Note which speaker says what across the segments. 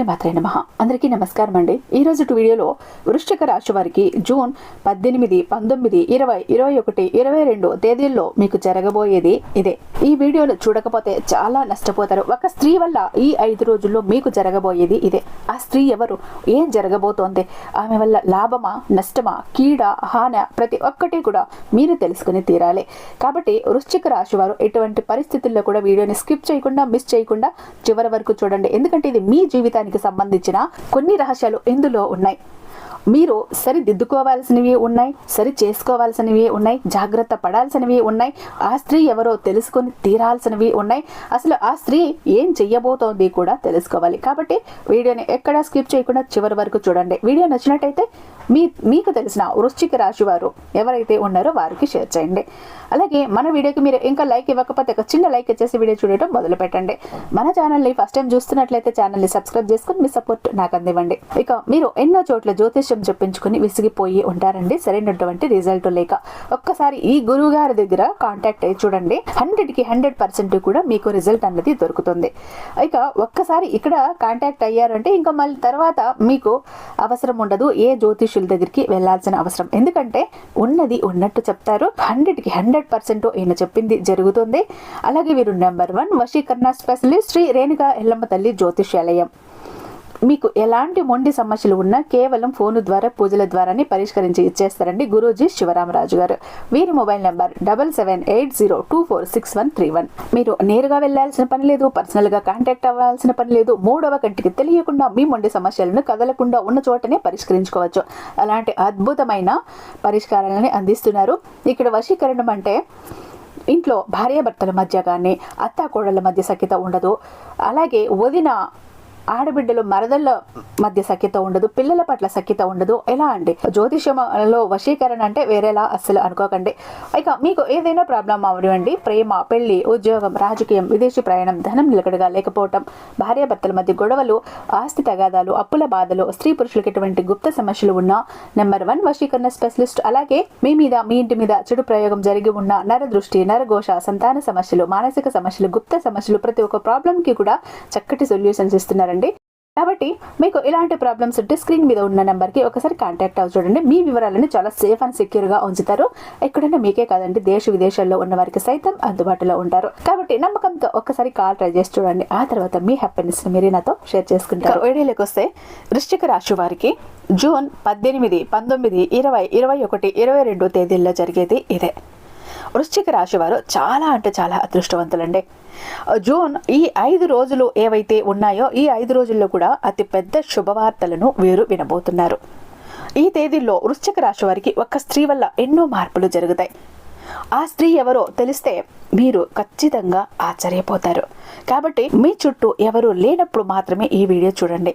Speaker 1: శ్రీమాత్రే నమ. అందరికీ నమస్కారం అండి. ఈ రోజు వీడియోలో వృశ్చిక రాశి వారికి జూన్ పద్దెనిమిది పంతొమ్మిది ఇరవై ఇరవై ఒకటి ఇరవై రెండు తేదీల్లో మీకు జరగబోయేది ఇదే. ఈ వీడియోలు చూడకపోతే చాలా నష్టపోతారు. ఒక స్త్రీ వల్ల ఈ ఐదు రోజుల్లో మీకు జరగబోయేది ఇదే. ఆ స్త్రీ ఎవరు? ఏం జరగబోతోంది? ఆమె వల్ల లాభమా నష్టమా కీడ హాన ప్రతి ఒక్కటి కూడా మీరు తెలుసుకుని తీరాలి. కాబట్టి వృశ్చిక రాశి వారు ఎటువంటి పరిస్థితుల్లో కూడా వీడియోని స్కిప్ చేయకుండా మిస్ చేయకుండా చివరి వరకు చూడండి. ఎందుకంటే ఇది మీ జీవితానికి సంబంధించిన కొన్ని రహస్యాలు ఇందులో ఉన్నాయి. మీరు సరిదిద్దుకోవాల్సినవి ఉన్నాయి సరి చేసుకోవాల్సినవి ఉన్నాయి జాగ్రత్త పడాల్సినవి ఉన్నాయి ఆ స్త్రీ ఎవరో తెలుసుకొని తీరాల్సినవి ఉన్నాయి. అసలు ఆ స్త్రీ ఏం చెయ్యబోతోంది కూడా తెలుసుకోవాలి. కాబట్టి వీడియోని ఎక్కడా స్కిప్ చేయకుండా చివరి వరకు చూడండి. వీడియో నచ్చినట్టయితే మీ మీకు తెలిసిన వృశ్చిక రాశి వారు ఎవరైతే ఉన్నారో వారికి షేర్ చేయండి. అలాగే మన వీడియోకి మీరు ఇంకా లైక్ ఇవ్వకపోతే ఒక చిన్న లైక్ ఇచ్చేసి వీడియో చూడటం మొదలు పెట్టండి మన ఛానల్ని ఫస్ట్ టైం చూస్తున్నట్లయితే ఛానల్ని సబ్స్క్రైబ్ చేసుకుని మీ సపోర్ట్ నాకు అందివ్వండి. ఇక మీరు ఎన్నో చోట్ల జ్యోతిష్యం చెప్పించుకుని విసిగిపోయి ఉంటారండి. సరైనటువంటి రిజల్ట్ లేక ఒక్కసారి ఈ గురువు గారి దగ్గర కాంటాక్ట్ అయ్యి చూడండి. హండ్రెడ్కి హండ్రెడ్ పర్సెంట్ కూడా మీకు రిజల్ట్ అనేది దొరుకుతుంది. ఇక ఒక్కసారి ఇక్కడ కాంటాక్ట్ అయ్యారంటే ఇంకా మళ్ళీ తర్వాత మీకు అవసరం ఉండదు. ఏ జ్యోతిష్యుల దగ్గరికి వెళ్ళాల్సిన అవసరం. ఎందుకంటే ఉన్నది ఉన్నట్టు చెప్తారు. హండ్రెడ్కి హండ్రెడ్ పర్సెంట్ ఈయన చెప్పింది జరుగుతుంది. అలాగే వీరు నెంబర్ వన్ వశీకరణ స్పెషలిస్ట్ శ్రీ రేణుగా ఎల్లమ్మ తల్లి జ్యోతిష్యాలయం. మీకు ఎలాంటి మొండి సమస్యలు ఉన్నా కేవలం ఫోన్ ద్వారా పూజల ద్వారానే పరిష్కరించి ఇచ్చేస్తారండి గురూజీ శివరామరాజు గారు. వీరి mobile number double seven eight zero two four six one three one. మీరు నేరుగా వెళ్ళాల్సిన పని లేదు పర్సనల్గా కాంటాక్ట్ అవ్వాల్సిన పని లేదు మూడవ కంటికి తెలియకుండా మీ మొండి సమస్యలను కదలకుండా ఉన్న చోటనే పరిష్కరించుకోవచ్చు. అలాంటి అద్భుతమైన పరిష్కారాలని అందిస్తున్నారు. ఇక్కడ వశీకరణం అంటే ఇంట్లో భార్యాభర్తల మధ్య కానీ అత్తాకోడళ్ళ మధ్య సఖ్యత ఉండదు. అలాగే వదిన ఆడబిడ్డలు మరదళ్ళ మధ్య సఖ్యత ఉండదు పిల్లల పట్ల సఖ్యత ఉండదు. ఎలా అండి? జ్యోతిష్యంలో వశీకరణ అంటే వేరేలా అస్సలు అనుకోకండి. ఇక మీకు ఏదైనా ప్రాబ్లం అవనివ్వండి ప్రేమ పెళ్ళి ఉద్యోగం రాజకీయం విదేశీ ప్రయాణం ధనం నిలకడగా లేకపోవటం భార్యాభర్తల మధ్య గొడవలు ఆస్తి తగాదాలు అప్పుల బాధలు స్త్రీ పురుషులకు ఎటువంటి గుప్త సమస్యలు ఉన్న నెంబర్ వన్ వశీకరణ స్పెషలిస్ట్ అలాగే మీ మీద మీ ఇంటి మీద చెడు ప్రయోగం జరిగి ఉన్న నరదృష్టి నరఘోష సంతాన సమస్యలు మానసిక సమస్యలు గుప్త సమస్యలు ప్రతి ఒక్క ప్రాబ్లంకి కూడా చక్కటి సొల్యూషన్స్ ఇస్తున్నారండి. కాబట్టి మీకు ఇలాంటి ప్రాబ్లమ్స్ ఉంటే స్క్రీన్ మీద ఉన్న నెంబర్కి ఒకసారి కాంటాక్ట్ అవ్వ చూడండి. మీ వివరాలను చాలా సేఫ్ అండ్ సెక్యూర్గా ఉంచుతారు. ఎక్కడైనా మీకే కాదండి. దేశ విదేశాల్లో ఉన్న వారికి సైతం అందుబాటులో ఉంటారు. కాబట్టి నమ్మకంతో ఒక్కసారి కాల్ ట్రై చేసి చూడండి. ఆ తర్వాత మీ హ్యాపీనెస్ని మీరు నాతో షేర్ చేసుకుంటారు. వీడియోలోకి వస్తే వృశ్చిక రాశి వారికి జూన్ పద్దెనిమిది పంతొమ్మిది ఇరవై ఇరవై ఒకటి ఇరవై రెండు తేదీల్లో జరిగేది ఇదే. వృశ్చిక రాశి వారు చాలా అంటే చాలా అదృష్టవంతులండి. జూన్ ఈ ఐదు రోజులు ఏవైతే ఉన్నాయో ఈ ఐదు రోజుల్లో కూడా అతి పెద్ద శుభవార్తలను వీరు వినబోతున్నారు. ఈ తేదీల్లో వృశ్చిక రాశి వారికి ఒక స్త్రీ వల్ల ఎన్నో మార్పులు జరుగుతాయి. ఆ స్త్రీ ఎవరో తెలిస్తే మీరు ఖచ్చితంగా ఆశ్చర్యపోతారు. కాబట్టి మీ చుట్టూ ఎవరు లేనప్పుడు మాత్రమే ఈ వీడియో చూడండి.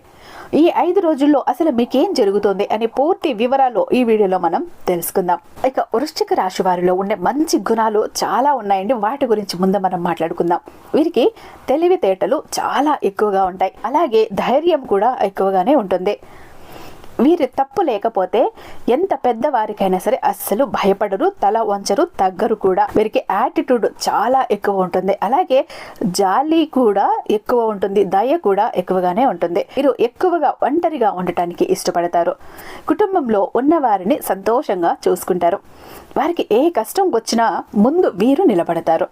Speaker 1: ఈ ఐదు రోజుల్లో అసలు మీకేం జరుగుతుంది అనే పూర్తి వివరాలు ఈ వీడియోలో మనం తెలుసుకుందాం. ఇక వృశ్చిక రాశి వారిలో ఉండే మంచి గుణాలు చాలా ఉన్నాయండి. వాటి గురించి ముందు మనం మాట్లాడుకుందాం. వీరికి తెలివితేటలు చాలా ఎక్కువగా ఉంటాయి. అలాగే ధైర్యం కూడా ఎక్కువగానే ఉంటుంది. వీరి తప్పు లేకపోతే ఎంత పెద్దవారికైనా సరే అస్సలు భయపడరు తల వంచరు తగ్గరు కూడా. వీరికి యాటిట్యూడ్ చాలా ఎక్కువ ఉంటుంది. అలాగే జాలి కూడా ఎక్కువ ఉంటుంది దయ కూడా ఎక్కువగానే ఉంటుంది. వీరు ఎక్కువగా ఒంటరిగా ఉండటానికి ఇష్టపడతారు. కుటుంబంలో ఉన్న వారిని సంతోషంగా చూసుకుంటారు. వారికి ఏ కష్టం వచ్చినా ముందు వీరు నిలబడతారు.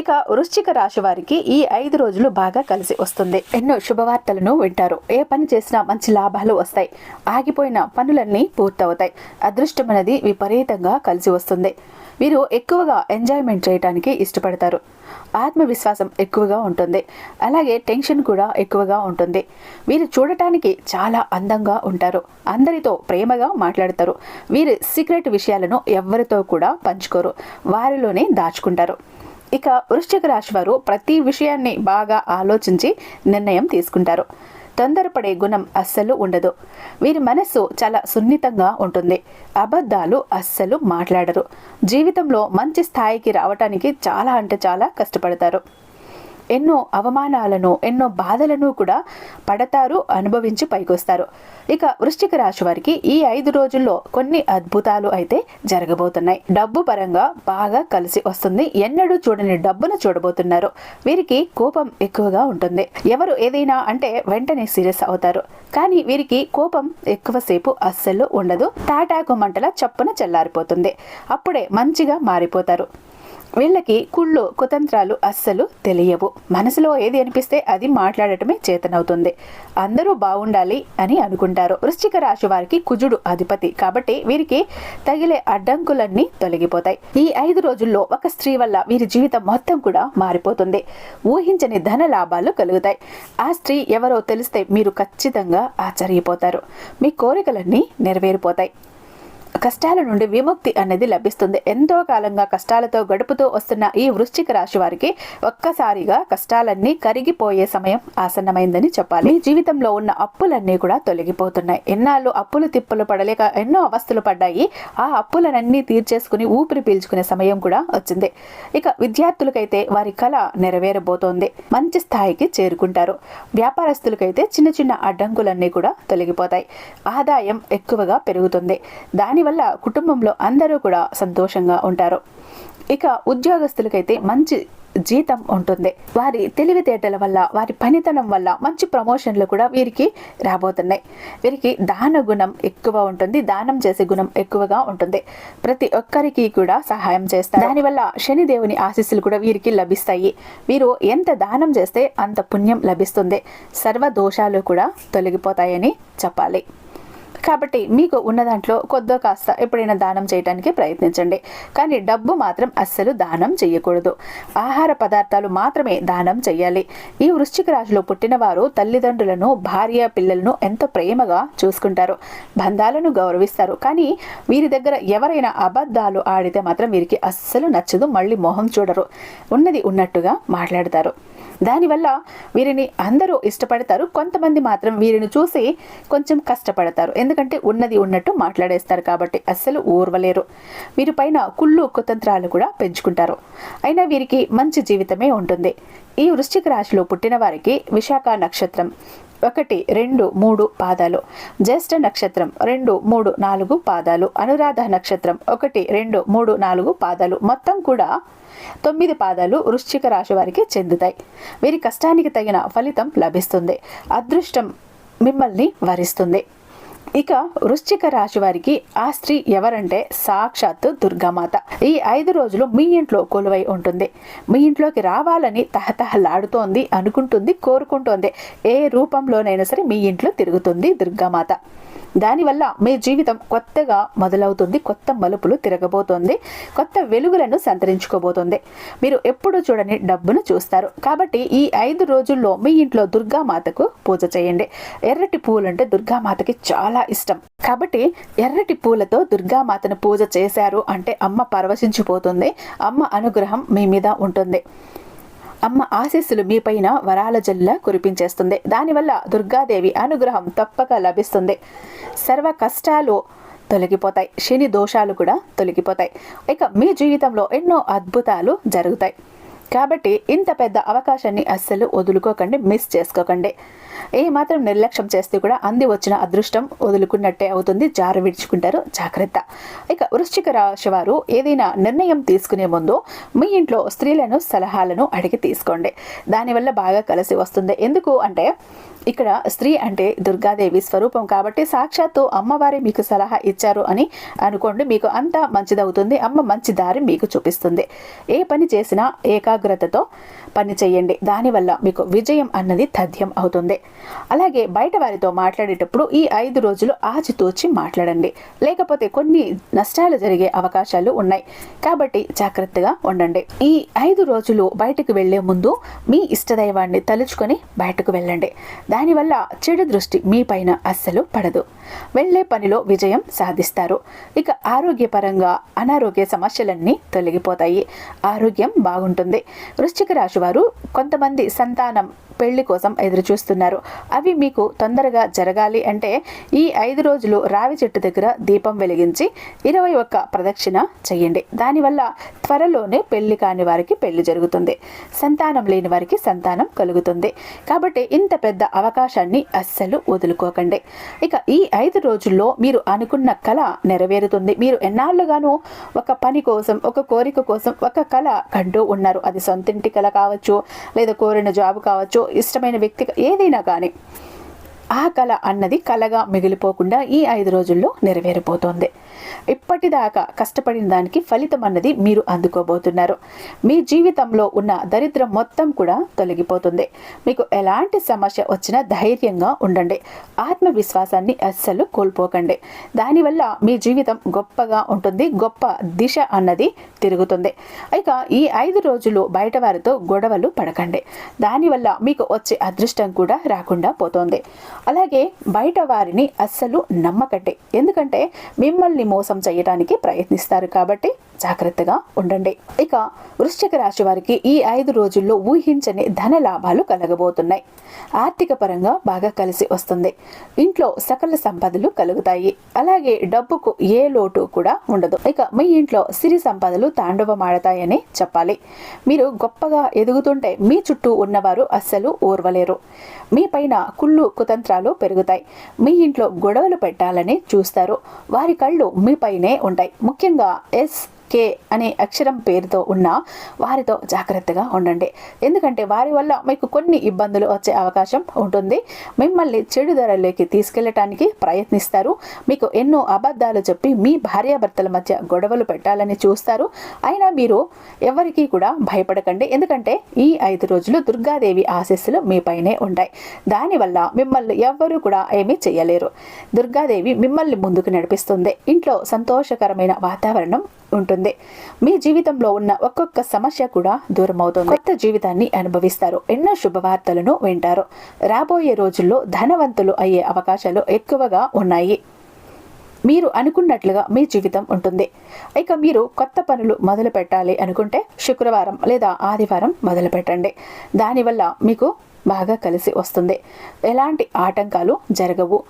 Speaker 1: ఇక వృశ్చిక రాశి వారికి ఈ ఐదు రోజులు బాగా కలిసి వస్తుంది. ఎన్నో శుభవార్తలను వింటారు. ఏ పని చేసినా మంచి లాభాలు వస్తాయి. ఆగిపోయిన పనులన్నీ పూర్తవుతాయి. అదృష్టం అనేది విపరీతంగా కలిసి వస్తుంది. వీరు ఎక్కువగా ఎంజాయ్మెంట్ చేయడానికి ఇష్టపడతారు. ఆత్మవిశ్వాసం ఎక్కువగా ఉంటుంది. అలాగే టెన్షన్ కూడా ఎక్కువగా ఉంటుంది. వీరు చూడటానికి చాలా అందంగా ఉంటారు. అందరితో ప్రేమగా మాట్లాడతారు. వీరి సీక్రెట్ విషయాలను ఎవరితో కూడా పంచుకోరు. వారిలోనే దాచుకుంటారు. ఇక వృశ్చిక రాశి వారు ప్రతి విషయాన్ని బాగా ఆలోచించి నిర్ణయం తీసుకుంటారు. తొందరపడే గుణం అస్సలు ఉండదు. వీరి మనస్సు చాలా సున్నితంగా ఉంటుంది. అబద్ధాలు అస్సలు మాట్లాడరు. జీవితంలో మంచి స్థాయికి రావటానికి చాలా అంటే చాలా కష్టపడతారు. ఎన్నో అవమానాలను ఎన్నో బాధలను కూడా పడతారు అనుభవించి పైకొస్తారు. ఇక వృశ్చిక రాశి వారికి ఈ ఐదు రోజుల్లో కొన్ని అద్భుతాలు అయితే జరగబోతున్నాయి. డబ్బు పరంగా బాగా కలిసి వస్తుంది. ఎన్నడూ చూడని డబ్బును చూడబోతున్నారు. వీరికి కోపం ఎక్కువగా ఉంటుంది. ఎవరు ఏదైనా అంటే వెంటనే సీరియస్ అవుతారు. కానీ వీరికి కోపం ఎక్కువసేపు అస్సలు ఉండదు. తాటాకు మంటల చప్పున చల్లారిపోతుంది. అప్పుడే మంచిగా మారిపోతారు. వీళ్ళకి కుళ్ళు కుతంత్రాలు అస్సలు తెలియవు. మనసులో ఏది అనిపిస్తే అది మాట్లాడటమే చేతనవుతుంది. అందరూ బాగుండాలి అని అనుకుంటారు. వృశ్చిక రాశి వారికి కుజుడు అధిపతి. కాబట్టి వీరికి తగిలే అడ్డంకులన్నీ తొలగిపోతాయి. ఈ ఐదు రోజుల్లో ఒక స్త్రీ వల్ల వీరి జీవితం మొత్తం కూడా మారిపోతుంది. ఊహించని ధన లాభాలు కలుగుతాయి. ఆ స్త్రీ ఎవరో తెలిస్తే మీరు ఖచ్చితంగా ఆశ్చర్యపోతారు. మీ కోరికలన్నీ నెరవేరిపోతాయి. కష్టాల నుండి విముక్తి అనేది లభిస్తుంది. ఎంతో కాలంగా కష్టాలతో గడుపుతూ వస్తున్న ఈ వృశ్చిక రాశి వారికి ఒక్కసారిగా కష్టాలన్నీ కరిగిపోయే సమయం ఆసన్నమైందని చెప్పాలి. జీవితంలో ఉన్న అప్పులన్నీ కూడా తొలగిపోతున్నాయి. ఎన్నాళ్ళు అప్పులు తిప్పులు పడలేక ఎన్నో అవస్థలు పడ్డాయి. ఆ అప్పులనన్నీ తీర్చేసుకుని ఊపిరి పీల్చుకునే సమయం కూడా వచ్చింది. ఇక విద్యార్థులకైతే వారి కళ నెరవేరబోతోంది. మంచి స్థాయికి చేరుకుంటారు. వ్యాపారస్తులకైతే చిన్న చిన్న అడ్డంకులన్నీ కూడా తొలగిపోతాయి. ఆదాయం ఎక్కువగా పెరుగుతుంది. దాని దీనివల్ల కుటుంబంలో అందరూ కూడా సంతోషంగా ఉంటారు. ఇక ఉద్యోగస్తులకైతే మంచి జీతం ఉంటుంది. వారి తెలివితేటల వల్ల వారి పనితనం వల్ల మంచి ప్రమోషన్లు కూడా వీరికి రాబోతున్నాయి. వీరికి దాన గుణం ఎక్కువ ఉంటుంది దానం చేసే గుణం ఎక్కువగా ఉంటుంది. ప్రతి ఒక్కరికి కూడా సహాయం చేస్తారు. దానివల్ల శనిదేవుని ఆశీస్సులు కూడా వీరికి లభిస్తాయి. వీరు ఎంత దానం చేస్తే అంత పుణ్యం లభిస్తుంది. సర్వ దోషాలు కూడా తొలగిపోతాయని చెప్పాలి. కాబట్టి మీకు ఉన్న దాంట్లో కొద్దో కాస్త ఎప్పుడైనా దానం చేయడానికి ప్రయత్నించండి. కానీ డబ్బు మాత్రం అస్సలు దానం చేయకూడదు ఆహార పదార్థాలు మాత్రమే దానం చేయాలి ఈ వృశ్చిక రాశిలో పుట్టిన వారు తల్లిదండ్రులను భార్య పిల్లలను ఎంతో ప్రేమగా చూసుకుంటారు. బంధాలను గౌరవిస్తారు. కానీ వీరి దగ్గర ఎవరైనా అబద్ధాలు ఆడితే మాత్రం వీరికి అస్సలు నచ్చదు. మళ్ళీ మొహం చూడరు. ఉన్నది ఉన్నట్టుగా మాట్లాడతారు. దానివల్ల వీరిని అందరూ ఇష్టపడతారు. కొంతమంది మాత్రం వీరిని చూసి కొంచెం కష్టపడతారు. ఎందుకంటే ఎందుకంటే ఉన్నది ఉన్నట్టు మాట్లాడేస్తారు కాబట్టి అస్సలు ఊర్వలేరు. వీరి పైన కుళ్ళు కుతంత్రాలు కూడా పెంచుకుంటారు. అయినా వీరికి మంచి జీవితమే ఉంటుంది. ఈ వృశ్చిక రాశిలో పుట్టిన వారికి విశాఖ నక్షత్రం ఒకటి రెండు మూడు పాదాలు. జ్యేష్ఠ నక్షత్రం రెండు మూడు నాలుగు పాదాలు. అనురాధ నక్షత్రం ఒకటి రెండు మూడు నాలుగు పాదాలు. మొత్తం కూడా తొమ్మిది పాదాలు వృశ్చిక రాశి వారికి చెందుతాయి. వీరి కష్టానికి తగిన ఫలితం లభిస్తుంది. అదృష్టం మిమ్మల్ని వరిస్తుంది. ఇక వృశ్చిక రాశి వారికి ఆ స్త్రీ ఎవరంటే సాక్షాత్తు దుర్గామాత. ఈ ఐదు రోజులు మీ ఇంట్లో కొలువై ఉంటుంది. మీ ఇంట్లోకి రావాలని తహతహలాడుతోంది అనుకుంటుంది కోరుకుంటోంది. ఏ రూపంలోనైనా సరే మీ ఇంట్లో తిరుగుతుంది దుర్గామాత. దానివల్ల మీ జీవితం కొత్తగా మొదలవుతుంది కొత్త మలుపులు తిరగబోతోంది కొత్త వెలుగులను సంతరించుకోబోతోంది. మీరు ఎప్పుడు చూడని డబ్బును చూస్తారు. కాబట్టి ఈ ఐదు రోజుల్లో మీ ఇంట్లో దుర్గామాతకు పూజ చేయండి. ఎర్రటి పూలు అంటే దుర్గామాతకి చాలా ఇష్టం. కాబట్టి ఎర్రటి పూలతో దుర్గామాతను పూజ చేశారు అంటే అమ్మ పరవశించిపోతుంది. అమ్మ అనుగ్రహం మీ మీద ఉంటుంది. అమ్మ ఆశీస్సులు మీపైన వరాల జల్ల కురిపించేస్తుంది. దానివల్ల దుర్గాదేవి అనుగ్రహం తప్పక లభిస్తుంది. సర్వ కష్టాలు తొలగిపోతాయి. శని దోషాలు కూడా తొలగిపోతాయి. ఇక మీ జీవితంలో ఎన్నో అద్భుతాలు జరుగుతాయి. కాబట్టి ఇంత పెద్ద అవకాశాన్ని అస్సలు వదులుకోకండి మిస్ చేసుకోకండి. ఏ మాత్రం నిర్లక్ష్యం చేస్తే కూడా అంది వచ్చిన అదృష్టం వదులుకున్నట్టే అవుతుంది. జారు విడుచుకుంటారు జాగ్రత్త. ఇక వృశ్చిక రాశి వారు ఏదైనా నిర్ణయం తీసుకునే ముందు మీ ఇంట్లో స్త్రీలను సలహాలను అడిగి తీసుకోండి. దానివల్ల బాగా కలిసి వస్తుంది. ఎందుకు అంటే ఇక్కడ స్త్రీ అంటే దుర్గాదేవి స్వరూపం కాబట్టి సాక్షాత్తు అమ్మవారే మీకు సలహా ఇచ్చారు అని అనుకోండి మీకు అంతా మంచిదవుతుంది. అమ్మ మంచి దారి మీకు చూపిస్తుంది. ఏ పని చేసినా ఏకాగ్రతతో పని చేయండి దానివల్ల మీకు విజయం అన్నది తథ్యం అవుతుంది. అలాగే బయట వారితో మాట్లాడేటప్పుడు ఈ ఐదు రోజులు ఆచితూచి మాట్లాడండి. లేకపోతే కొన్ని నష్టాలు జరిగే అవకాశాలు ఉన్నాయి. కాబట్టి జాగ్రత్తగా ఉండండి. ఈ ఐదు రోజులు బయటకు వెళ్ళే ముందు మీ ఇష్టదైవాన్ని తలుచుకొని బయటకు వెళ్ళండి. దానివల్ల చెడు దృష్టి మీ పైన అస్సలు పడదు. వెళ్ళే పనిలో విజయం సాధిస్తారు. ఇక ఆరోగ్యపరంగా అనారోగ్య సమస్యలన్నీ తొలగిపోతాయి. ఆరోగ్యం బాగుంటుంది. వృశ్చిక రాశి వారు కొంతమంది సంతానం పెళ్ళి కోసం ఎదురు చూస్తున్నారు అవి మీకు తొందరగా జరగాలి అంటే ఈ ఐదు రోజులు రావి చెట్టు దగ్గర దీపం వెలిగించి ఇరవై ఒక్క ప్రదక్షిణ చేయండి. దానివల్ల త్వరలోనే పెళ్ళి కాని వారికి పెళ్ళి జరుగుతుంది. సంతానం లేని వారికి సంతానం కలుగుతుంది. కాబట్టి ఇంత పెద్ద అవకాశాన్ని అస్సలు వదులుకోకండి. ఇక ఈ ఐదు రోజుల్లో మీరు అనుకున్న కళ నెరవేరుతుంది. మీరు ఎన్నాళ్ళుగానూ ఒక పని కోసం ఒక కోరిక కోసం ఒక కళ కంటూ ఉన్నారు. అది సొంతింటి కళ కావచ్చు లేదా కోరిన జాబ్ కావచ్చు ఇష్టమైన వ్యక్తి ఏదైనా కానీ ఆ కళ అన్నది కళగా మిగిలిపోకుండా ఈ ఐదు రోజుల్లో నెరవేరిపోతుంది ఇప్పటిదాకా కష్టపడిన దానికి ఫలితం అన్నది మీరు అందుకోబోతున్నారు. మీ జీవితంలో ఉన్న దరిద్రం మొత్తం కూడా తొలగిపోతుంది. మీకు ఎలాంటి సమస్య వచ్చినా ధైర్యంగా ఉండండి. ఆత్మవిశ్వాసాన్ని అస్సలు కోల్పోకండి. దానివల్ల మీ జీవితం గొప్పగా ఉంటుంది గొప్ప దిశ అన్నది తిరుగుతుంది. ఇక ఈ ఐదు రోజులు బయట వారితో గొడవలు పడకండి. దానివల్ల మీకు వచ్చే అదృష్టం కూడా రాకుండా పోతుంది. అలాగే బయట వారిని అస్సలు నమ్మకండి. ఎందుకంటే మిమ్మల్ని మోసం చేయడానికి ప్రయత్నిస్తారు కాబట్టి జాగ్రత్తగా ఉండండి. ఇక వృశ్చిక రాశి వారికి ఈ ఐదు రోజుల్లో ఊహించని ధన లాభాలు కలగబోతున్నాయి. ఆర్థిక పరంగా బాగా కలిసి వస్తుంది. ఇంట్లో సకల సంపదలు కలుగుతాయి. అలాగే డబ్బుకు ఏ లోటు కూడా ఉండదు. ఇక మీ ఇంట్లో సిరి సంపదలు తాండవమాడతాయని చెప్పాలి. మీరు గొప్పగా ఎదుగుతుంటే మీ చుట్టూ ఉన్నవారు అస్సలు ఓర్వలేరు మీ పైన కుళ్ళు కుతంత్రాలు పెరుగుతాయి. మీ ఇంట్లో గొడవలు పెట్టాలని చూస్తారు. వారి కళ్ళు మీపైనే ఉంటాయి. ముఖ్యంగా ఎస్ కే అనే అక్షరం పేరుతో ఉన్న వారితో జాగ్రత్తగా ఉండండి. ఎందుకంటే వారి వల్ల మీకు కొన్ని ఇబ్బందులు వచ్చే అవకాశం ఉంటుంది. మిమ్మల్ని చెడు ధరలోకి తీసుకెళ్ళటానికి ప్రయత్నిస్తారు. మీకు ఎన్నో అబద్ధాలు చెప్పి మీ భార్యాభర్తల మధ్య గొడవలు పెట్టాలని చూస్తారు. అయినా మీరు ఎవరికీ కూడా భయపడకండి. ఎందుకంటే ఈ ఐదు రోజులు దుర్గాదేవి ఆశీస్సులు మీపైనే ఉంటాయి. దానివల్ల మిమ్మల్ని ఎవ్వరూ కూడా ఏమీ చేయలేరు. దుర్గాదేవి మిమ్మల్ని ముందుకు నడిపిస్తుంది. ఇంట్లో సంతోషకరమైన వాతావరణం ఉంటుంది. మీ జీవితంలో ఉన్న ఒక్కొక్క సమస్య కూడా దూరం అవుతుంది కొత్త జీవితాన్ని అనుభవిస్తారు. ఎన్నో శుభవార్తలను వింటారు. రాబోయే రోజుల్లో ధనవంతులు అయ్యే అవకాశాలు ఎక్కువగా ఉన్నాయి. మీరు అనుకున్నట్లుగా మీ జీవితం ఉంటుంది. ఇక మీరు కొత్త పనులు మొదలు పెట్టాలి అనుకుంటే శుక్రవారం లేదా ఆదివారం మొదలు పెట్టండి దానివల్ల మీకు బాగా కలిసి వస్తుంది. ఎలాంటి ఆటంకాలు జరగవు.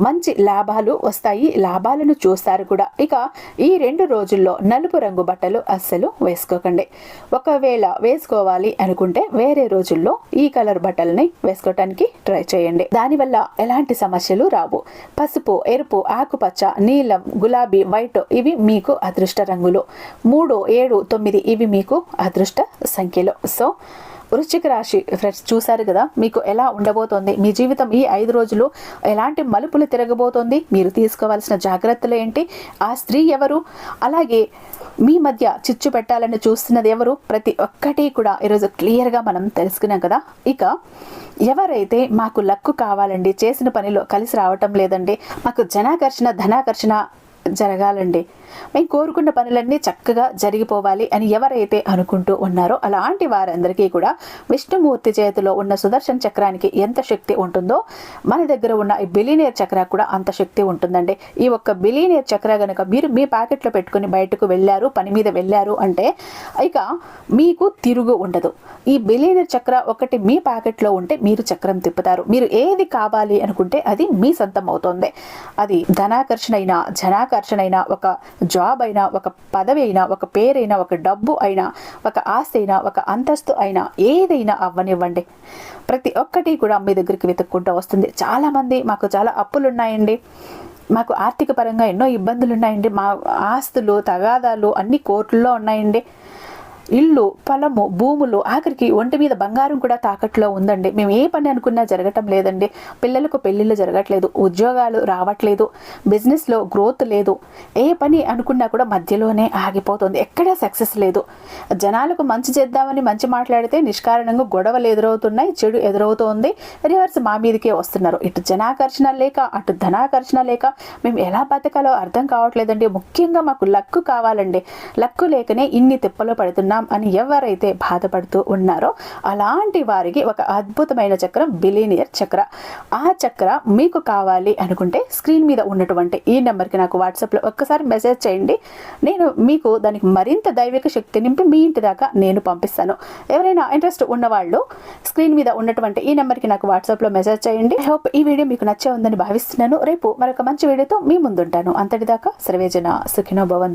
Speaker 1: మంచి లాభాలు వస్తాయి. లాభాలను చూస్తారు కూడా. ఇక ఈ రెండు రోజుల్లో నలుపు రంగు బట్టలు అస్సలు వేసుకోకండి. ఒకవేళ వేసుకోవాలి అనుకుంటే వేరే రోజుల్లో ఈ కలర్ బట్టలని వేసుకోవటానికి ట్రై చేయండి. దానివల్ల ఎలాంటి సమస్యలు రావు. పసుపు ఎరుపు ఆకుపచ్చ నీలం గులాబీ వైట్ ఇవి మీకు అదృష్ట రంగులు. మూడు ఏడు తొమ్మిది ఇవి మీకు అదృష్ట సంఖ్యలు. సో వృశ్చిక రాశి ఫ్రెండ్స్ చూశారు కదా మీకు ఎలా ఉండబోతోంది? మీ జీవితం ఈ ఐదు రోజులు ఎలాంటి మలుపులు తిరగబోతోంది? మీరు తీసుకోవాల్సిన జాగ్రత్తలు ఏంటి? ఆ స్త్రీ ఎవరు? అలాగే మీ మధ్య చిచ్చు పెట్టాలని చూస్తున్నది ఎవరు? ప్రతి ఒక్కటి కూడా ఈరోజు క్లియర్గా మనం తెలుసుకున్నాం కదా. ఇక ఎవరైతే మాకు లక్కు కావాలండి చేసిన పనిలో కలిసి రావటం లేదండి మాకు జనాకర్షణ ధనాకర్షణ జరగాలండి. మేము కోరుకున్న పనులన్నీ చక్కగా జరిగిపోవాలి అని ఎవరైతే అనుకుంటూ ఉన్నారో అలాంటి వారందరికీ కూడా విష్ణుమూర్తి చేతిలో ఉన్న సుదర్శన్ చక్రానికి ఎంత శక్తి ఉంటుందో మన దగ్గర ఉన్న ఈ బిలీనియర్ చక్ర కూడా అంత శక్తి ఉంటుందండి. ఈ ఒక్క బిలీనియర్ చక్ర గనుక మీరు మీ ప్యాకెట్లో పెట్టుకుని బయటకు వెళ్ళారు పని మీద వెళ్ళారు అంటే ఇక మీకు తిరుగు ఉండదు. ఈ బిలీనియర్ చక్ర ఒకటి మీ ప్యాకెట్లో ఉంటే మీరు చక్రం తిప్పుతారు. మీరు ఏది కావాలి అనుకుంటే అది మీ సొంతం అవుతుంది. అది ధనాకర్షణ అయినా జనాకర్షణ అయినా ఒక జాబ్ అయినా ఒక పదవి అయినా ఒక పేరైనా ఒక డబ్బు అయినా ఒక ఆస్తి అయినా ఒక అంతస్తు అయినా ఏదైనా అవ్వనివ్వండి. ప్రతి ఒక్కటి కూడా మీ దగ్గరికి వెతుక్కుంటూ వస్తుంది. చాలామంది మాకు చాలా అప్పులు ఉన్నాయండి మాకు ఆర్థిక పరంగా ఎన్నో ఇబ్బందులు ఉన్నాయండి మా ఆస్తులు తగాదాలు అన్ని కోర్టుల్లో ఉన్నాయండి. ఇల్లు పొలము భూములు ఆఖరికి ఒంటి మీద బంగారం కూడా తాకట్లో ఉందండి. మేము ఏ పని అనుకున్నా జరగటం లేదండి. పిల్లలకు పెళ్ళిళ్ళు జరగట్లేదు. ఉద్యోగాలు రావట్లేదు. బిజినెస్లో గ్రోత్ లేదు. ఏ పని అనుకున్నా కూడా మధ్యలోనే ఆగిపోతుంది. ఎక్కడా సక్సెస్ లేదు. జనాలకు మంచి చేద్దామని మంచి మాట్లాడితే నిష్కారణంగా గొడవలు ఎదురవుతున్నాయి చెడు ఎదురవుతోంది. రివర్స్ మా మీదకే వస్తున్నారు. ఇటు జనాకర్షణ లేక అటు ధనాకర్షణ లేక మేము ఎలా బతకాలో అర్థం కావట్లేదండి. ముఖ్యంగా మాకు లక్కు కావాలండి. లక్కు లేకనే ఇన్ని తిప్పలు పడుతున్నాం పోతున్నాం అని ఎవరైతే బాధపడుతూ ఉన్నారో అలాంటి వారికి ఒక అద్భుతమైన చక్రం బిలీనియర్ చక్ర. ఆ చక్ర మీకు కావాలి అనుకుంటే స్క్రీన్ మీద ఉన్నటువంటి ఈ నెంబర్కి నాకు వాట్సాప్లో ఒక్కసారి మెసేజ్ చేయండి. నేను మీకు దానికి మరింత దైవిక శక్తి నింపి మీ ఇంటి దాకా నేను పంపిస్తాను. ఎవరైనా ఇంట్రెస్ట్ ఉన్నవాళ్ళు స్క్రీన్ మీద ఉన్నటువంటి ఈ నెంబర్కి నాకు వాట్సాప్లో మెసేజ్ చేయండి. ఐ హోప్ ఈ వీడియో మీకు నచ్చే ఉందని భావిస్తున్నాను. రేపు మరొక మంచి వీడియోతో మీ ముందుంటాను. అంతటిదాకా సర్వేజన సుఖినో భవంతు.